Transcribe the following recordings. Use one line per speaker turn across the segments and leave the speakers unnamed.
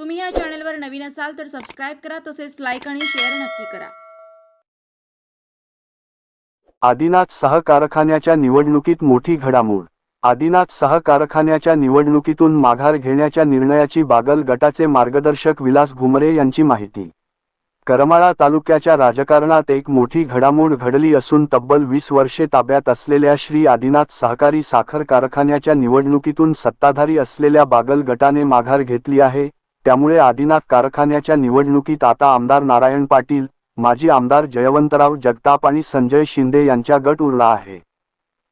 तुम्ही या चॅनलवर नवीन असाल तर सबस्क्राईब करा तसेच लाईक आणि शेअर नक्की करा.
आदिनाथ सह कारखान्याच्या निवडणुकीत मोठी घडामोड. आदिनाथ सह कारखान्याच्या निवडणुकीतून माघार घेण्याच्या निर्णयाची बागल गटाचे मार्गदर्शक विलास भुमरे यांची माहिती. करमाळा तालुक्याच्या राजकारणात एक मोठी घडामोड घडली असून तब्बल वीस वर्षे ताब्यात असलेल्या श्री आदिनाथ सहकारी साखर कारखान्याच्या निवडणुकीतून सत्ताधारी असलेल्या बागल गटाने माघार घेतली आहे. त्यामुळे आदिनाथ कारखान्याच्या निवडणुकीत आता आमदार नारायण पाटील माजी आमदार जयवंतराव जगताप आणि संजय शिंदे यांच्या गट उरला आहे.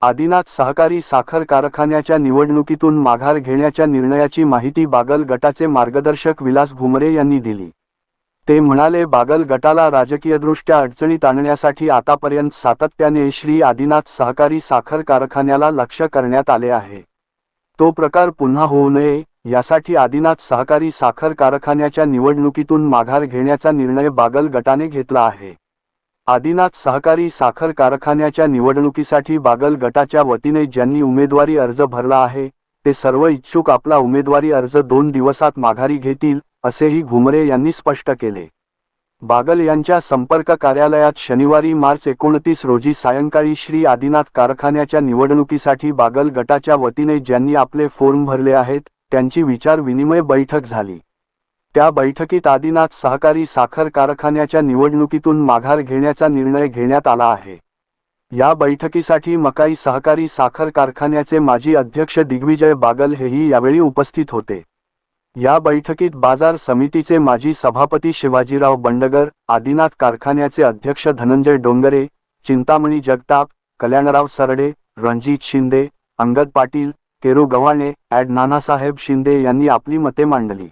आदिनाथ सहकारी साखर कारखान्याच्या निवडणुकीतून माघार घेण्याच्या निर्णयाची माहिती बागल गटाचे मार्गदर्शक विलास भुमरे यांनी दिली. ते म्हणाले बागल गटाला राजकीयदृष्ट्या अडचणीत आणण्यासाठी आतापर्यंत सातत्याने श्री आदिनाथ सहकारी साखर कारखान्याला लक्ष करण्यात आले आहे. तो प्रकार पुन्हा होऊ नये यासाठी आदिनाथ सहकारी साखर कारखान्याच्या निवडणुकीतून माघार घेण्याचा निर्णय बागल गटाने घेतला आहे. आदिनाथ सहकारी साखर कारखान्याच्या निवडणुकीसाठी बागल गटाच्या वतीने ज्यांनी उमेदवारी अर्ज भरला आहे ते सर्व इच्छुक आपला उमेदवारी अर्ज दोन दिवसात माघारी घेतील असेही घुमरे यांनी स्पष्ट केले. बागल यांच्या संपर्क कार्यालयात शनिवारी मार्च एकोणतीस रोजी सायंकाळी श्री आदिनाथ कारखान्याच्या निवडणुकीसाठी बागल गटाच्या वतीने ज्यांनी आपले फॉर्म भरले आहेत त्यांची विचार विनिमय बैठक झाली. त्या बैठकीत आदिनाथ सहकारी साखर कारखान्याच्या निवडणुकीतून माघार घेण्याचा निर्णय घेण्यात आला आहे. या बैठकीसाठी मकाई सहकारी साखर कारखान्याचे माजी अध्यक्ष दिग्विजय बागल हेही यावेळी उपस्थित होते. या बैठकीत बाजार समितीचे माजी सभापती शिवाजीराव बंडगर आदिनाथ कारखान्याचे अध्यक्ष धनंजय डोंगरे चिंतामणी जगताप कल्याणराव सरडे रणजित शिंदे अंगद पाटील केरू गव्हाणे ॲड नानासाहेब शिंदे यांनी आपली मते मांडली.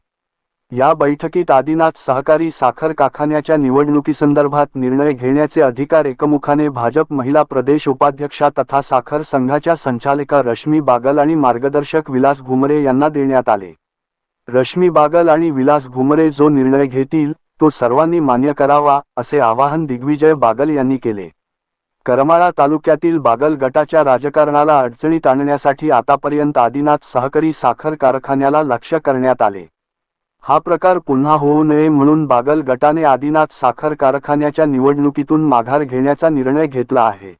या बैठकीत आदिनाथ सहकारी साखर कारखान्याच्या निवडणुकीसंदर्भात निर्णय घेण्याचे अधिकार एकमुखाने भाजप महिला प्रदेश उपाध्यक्षा तथा साखर संघाच्या संचालिका रश्मी बागल आणि मार्गदर्शक विलास भुमरे यांना देण्यात आले. रश्मी बागल आणि विलास भुमरे जो निर्णय घेतील तो सर्वांनी मान्य करावा असे आवाहन दिग्विजय बागल यांनी केले. करमाळा तालुक्यातील बागल गटाच्या राजकारणाला अडचणीत आणण्यासाठी आतापर्यंत आदिनाथ सहकारी साखर कारखान्याला लक्ष करण्यात आले. हा प्रकार पुन्हा होऊ नये म्हणून बागल गटाने आदिनाथ साखर कारखान्याच्या निवडणुकीतून माघार घेण्याचा निर्णय घेतला आहे.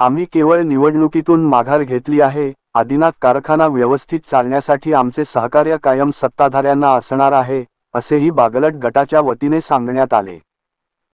आम्ही केवळ निवडणुकीतून माघार घेतली आहे आदिनाथ कारखाना व्यवस्थित चालण्यासाठी आमचे सहकार्य कायम सत्ताधाऱ्यांना असणार आहे असेही बागलट गटाच्या वतीने सांगण्यात आले.